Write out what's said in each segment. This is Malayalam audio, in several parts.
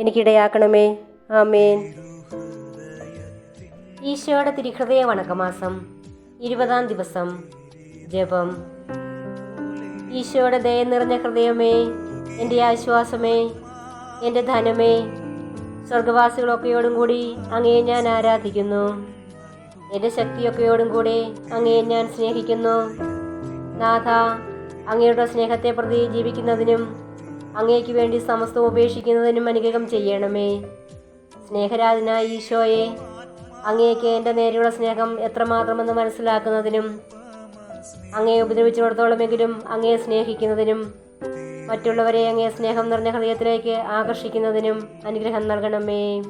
എനിക്കിടയാക്കണമേ. ആമേൻ. ഈശോയുടെ തിരുഹൃദയ വണക്കമാസം ഇരുപതാം ദിവസം ജപം. ഈശോയുടെ ദയ നിറഞ്ഞ ഹൃദയമേ എന്റെ ആശ്വാസമേ എന്റെ ധനമേ സ്വർഗവാസികളൊക്കെയോടും കൂടി അങ്ങയെ ഞാൻ ആരാധിക്കുന്നു. എന്റെ ശക്തിയൊക്കെയോടും കൂടി അങ്ങയെ ഞാൻ സ്നേഹിക്കുന്നു. നാഥ അങ്ങയുടെ സ്നേഹത്തെ പ്രതി ജീവിക്കുന്നതിനും അങ്ങേക്ക് വേണ്ടി സമസ്തം ഉപേക്ഷിക്കുന്നതിനും അനുഗ്രഹം ചെയ്യണമേ. സ്നേഹരാജനായ ഈശോയെ അങ്ങേക്ക് എന്റെ നേരെയുള്ള സ്നേഹം എത്രമാത്രമെന്ന് മനസ്സിലാക്കുന്നതിനും അങ്ങയെ ഉപദ്രവിച്ചിടത്തോളമെങ്കിലും അങ്ങയെ സ്നേഹിക്കുന്നതിനും മറ്റുള്ളവരെ അങ്ങേ സ്നേഹം നിറഞ്ഞ ഹൃദയത്തിലേക്ക് ആകർഷിക്കുന്നതിനും അനുഗ്രഹം നൽകണമേ.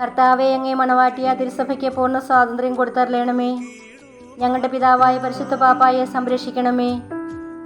കർത്താവെ അങ്ങേ മണവാട്ടിയ തിരുസഭയ്ക്ക് പൂർണ സ്വാതന്ത്ര്യം കൊടുത്തറിയണമേ ഞങ്ങളുടെ പിതാവായ പരിശുദ്ധ പാപ്പായെ സംരക്ഷിക്കണമേ.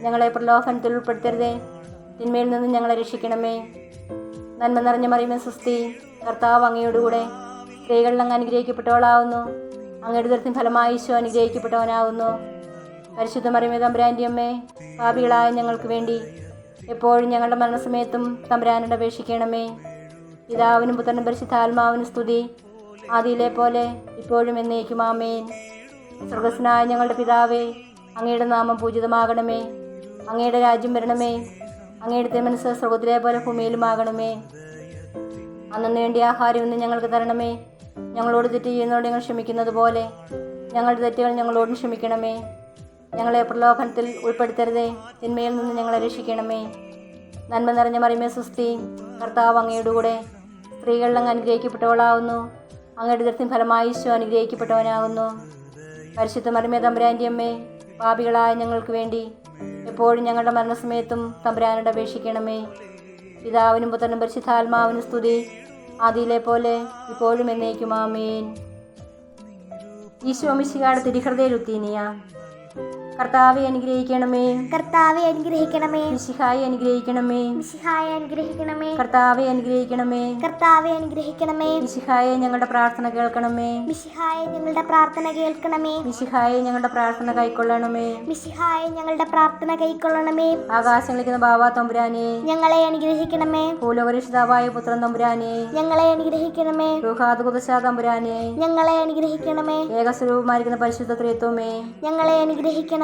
ഞങ്ങളെ പ്രലോഭനത്തിൽ ഉൾപ്പെടുത്തരുതേ. തിന്മയിൽ നിന്ന് ഞങ്ങളെ രക്ഷിക്കണമേ. നന്മ നിറഞ്ഞ മറിയുമേ സുസ്തി കർത്താവ് അങ്ങയോടുകൂടെ സ്ത്രീകളിൽ അങ്ങ് അനുഗ്രഹിക്കപ്പെട്ടവളാവുന്നു. അങ്ങയുടെ ദൃത്തിൻ ഫലമായി അനുഗ്രഹിക്കപ്പെട്ടവനാവുന്നു. പരിശുദ്ധ മറിയമേ തമ്പുരാന്റെ അമ്മേ പാപികളായ ഞങ്ങൾക്ക് വേണ്ടി എപ്പോഴും ഞങ്ങളുടെ മരണസമയത്തും തമ്പുരാനോട് അപേക്ഷിക്കണമേ. പിതാവിനും പുത്രനും പരിശുദ്ധാത്മാവിനും സ്തുതി. ആദിയിലെ പോലെ ഇപ്പോഴും എന്നേക്കും ആമേൻ. സ്വർഗസ്നായ ഞങ്ങളുടെ പിതാവേ അങ്ങയുടെ നാമം പൂജിതമാകണമേ. അങ്ങയുടെ രാജ്യം വരണമേ. അങ്ങയുടെ മനസ്സ് സ്രോതിരെ പോലെ ഭൂമിയിലുമാകണമേ. അന്നു വേണ്ടി ആഹാരം ഇന്ന് ഞങ്ങൾക്ക് തരണമേ. ഞങ്ങളോട് തെറ്റ് ചെയ്യുന്നതോട് ഞങ്ങൾ ക്ഷമിക്കുന്നത് പോലെ ഞങ്ങളുടെ തെറ്റുകൾ ഞങ്ങളോടും ക്ഷമിക്കണമേ. ഞങ്ങളെ പ്രലോഭനത്തിൽ ഉൾപ്പെടുത്തരുതേ. തിന്മയിൽ നിന്ന് ഞങ്ങളെ രക്ഷിക്കണമേ. നന്മ നിറഞ്ഞ മറിമേ സുസ്തി കർത്താവ് അങ്ങയുടെ കൂടെ സ്ത്രീകളിൽ അങ്ങ് അനുഗ്രഹിക്കപ്പെട്ടവളാവുന്നു. അങ്ങയുടെ ദൃത്തിൻ ഫലമായി ഈശോ അനുഗ്രഹിക്കപ്പെട്ടവനാകുന്നു. പരിശുദ്ധ മറിമേ തമ്പുരാന്റെ അമ്മേ പാപികളായ ഞങ്ങൾക്ക് വേണ്ടി എപ്പോഴും ഞങ്ങളുടെ മരണസമയത്തും തമ്പുരാനോട് അപേക്ഷിക്കണമേ. പിതാവിനും പുത്രനും പരിശുദ്ധാത്മാവിനും സ്തുതി. ആദിയിലെ പോലെ ഇപ്പോഴും എന്നേക്കും ആമേൻ. ഈശോ മിശികാട് തിരിഹൃദയ കർത്താവെ അനുഗ്രഹിക്കണമേ. കർത്താവെ അനുഗ്രഹിക്കണമേ. മിശിഹായി അനുഗ്രഹിക്കണമേ. മിശിഹായി അനുഗ്രഹിക്കണമേ. കർത്താവെ അനുഗ്രഹിക്കണമേ. കർത്താവെ അനുഗ്രഹിക്കണമേ. മിശിഹായെ ഞങ്ങളുടെ പ്രാർത്ഥന കേൾക്കണമേ. മിശിഹായെ ഞങ്ങളുടെ പ്രാർത്ഥന കേൾക്കണമേ. മിശിഹായെ ഞങ്ങളുടെ പ്രാർത്ഥന കൈക്കൊള്ളണമേ. മിശിഹായെ ഞങ്ങളുടെ പ്രാർത്ഥന കൈക്കൊള്ളണമേ. ആകാശങ്ങളിക്കുന്ന ബാബാ തമ്പുരാനെ. ഞങ്ങളെ അനുഗ്രഹിക്കണമേ. ഭൂലോകരക്ഷിതാവായ പുത്രൻ തമ്പുരാനെ. ഞങ്ങളെ അനുഗ്രഹിക്കണമേ. റുഹാദ് കുദശാ തമ്പുരാനെ. ഞങ്ങളെ അനുഗ്രഹിക്കണമേ. ഏകസ്വരൂപമായിരിക്കുന്ന പരിശുദ്ധ ത്രിത്വമേ. ഞങ്ങളെ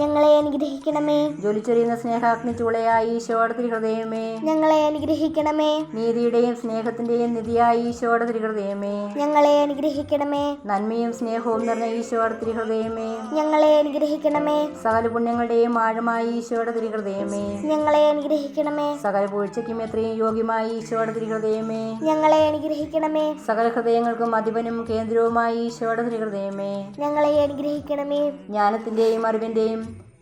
ഞങ്ങളെ അനുഗ്രഹിക്കണമേ. ജ്വലിച്ചെറിയുന്ന സ്നേഹാഗ്നി ചൂളയായി ഈശോയുടെ ഹൃദയമേ ഞങ്ങളെ അനുഗ്രഹിക്കണമേ. നീതിയുടെയും സ്നേഹത്തിന്റെയും നിധിയായി ഈശോയുടെ ഹൃദയമേ ഞങ്ങളെ അനുഗ്രഹിക്കണമേ. നന്മയും സ്നേഹവും നിറഞ്ഞ ഈശോയുടെ ഹൃദയമേ ഞങ്ങളെ അനുഗ്രഹിക്കണമേ. സകല പുണ്യങ്ങളുടെയും ആഴമായി ഈശോയുടെ ഹൃദയമേ ഞങ്ങളെ അനുഗ്രഹിക്കണമേ. സകല പൂഴ്ചയ്ക്കും എത്രയും യോഗ്യമായി ഈശോയുടെ ഹൃദയമേ ഞങ്ങളെ അനുഗ്രഹിക്കണമേ. സകല ഹൃദയങ്ങൾക്കും അധിപനും കേന്ദ്രവുമായി ഈശോയുടെ ഹൃദയമേ ഞങ്ങളെ അനുഗ്രഹിക്കണമേ. ജ്ഞാനത്തിന്റെയും അറിവിന്റെയും game.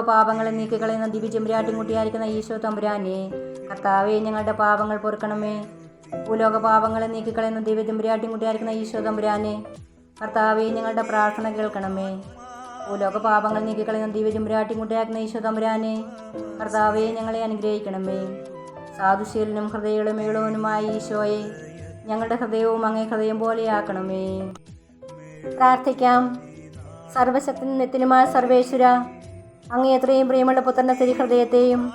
പാപങ്ങളെ നീക്കിക്കളയുന്ന ദിവ്യചെമ്പരാട്ടിൻകുട്ടിയായിരിക്കുന്ന ഈശോ തമ്പുരാനെ. കർത്താവെ ഞങ്ങളുടെ പാപങ്ങൾ പൊറുക്കണമേ. ഭൂലോക പാപങ്ങളെ നീക്കിക്കളയുന്ന ദിവ്യചെമ്പരാട്ടിൻകുട്ടിയായിരിക്കുന്ന ഈശോ തമ്പുരാനെ. കർത്താവെ ഞങ്ങളുടെ പ്രാർത്ഥന കേൾക്കണമേ. ഭൂലോക പാപങ്ങൾ നീക്കിക്കളയുന്ന ദിവ്യചെമ്പരാട്ടിൻകുട്ടിയായിരിക്കുന്ന ഈശോ തമ്പുരാനെ. കർത്താവെ ഞങ്ങളെ അനുഗ്രഹിക്കണമേ. സാധുശീലനും ഹൃദയങ്ങളുമേളവനുമായ ഈശോയെ ഞങ്ങളുടെ ഹൃദയവും അങ്ങേ ഹൃദയം പോലെയാക്കണമേ. പ്രാർത്ഥിക്കാം. സർവശക്തി നിത്യനുമായ സർവേശ്വര അങ്ങേ എത്രയും പ്രിയമുള്ള പുത്രന്റെ തിരുഹൃദയത്തെയും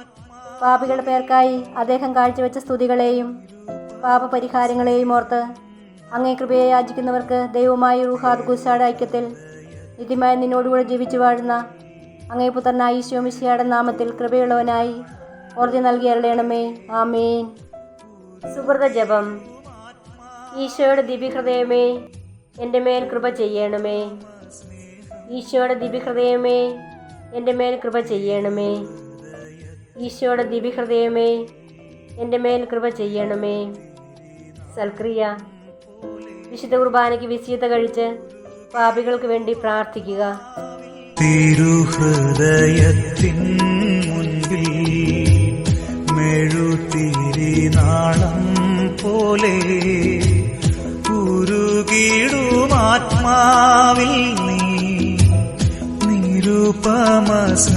പാപികളുടെ പേർക്കായി അദ്ദേഹം കാഴ്ചവെച്ച സ്തുതികളെയും പാപപരിഹാരങ്ങളെയും ഓർത്ത് അങ്ങേ കൃപയെ യാചിക്കുന്നവർക്ക് ദൈവമായി റുഹാദ് ഗുസാഡ് ഐക്യത്തിൽ നിത്യമായി നിന്നോടുകൂടെ ജീവിച്ചു വാഴുന്ന അങ്ങേ പുത്രനായി ഈശോമിശിയുടെ നാമത്തിൽ കൃപയുള്ളവനായി ഓർജി നൽകി ആമേൻ. സുഹൃത ജപം. ഈശോയുടെ ദിവ്യഹൃദയമേ എന്റെ മേൽ കൃപ ചെയ്യണമേ. ഈശോയുടെ ദിവ്യഹൃദയമേ എന്റെ മേൽ കൃപ ചെയ്യണമേ. ഈശോയുടെ ദിവ്യഹൃദയമേ എന്റെ മേൽ കൃപ ചെയ്യണമേ. സൽക്രിയ വിശുദ്ധ കുർബാനയ്ക്ക് വിശീത കഴിച്ച് പാപികൾക്ക് വേണ്ടി പ്രാർത്ഥിക്കുക. തിരുഹൃദയത്തിൻ ಬಾಮಾಸ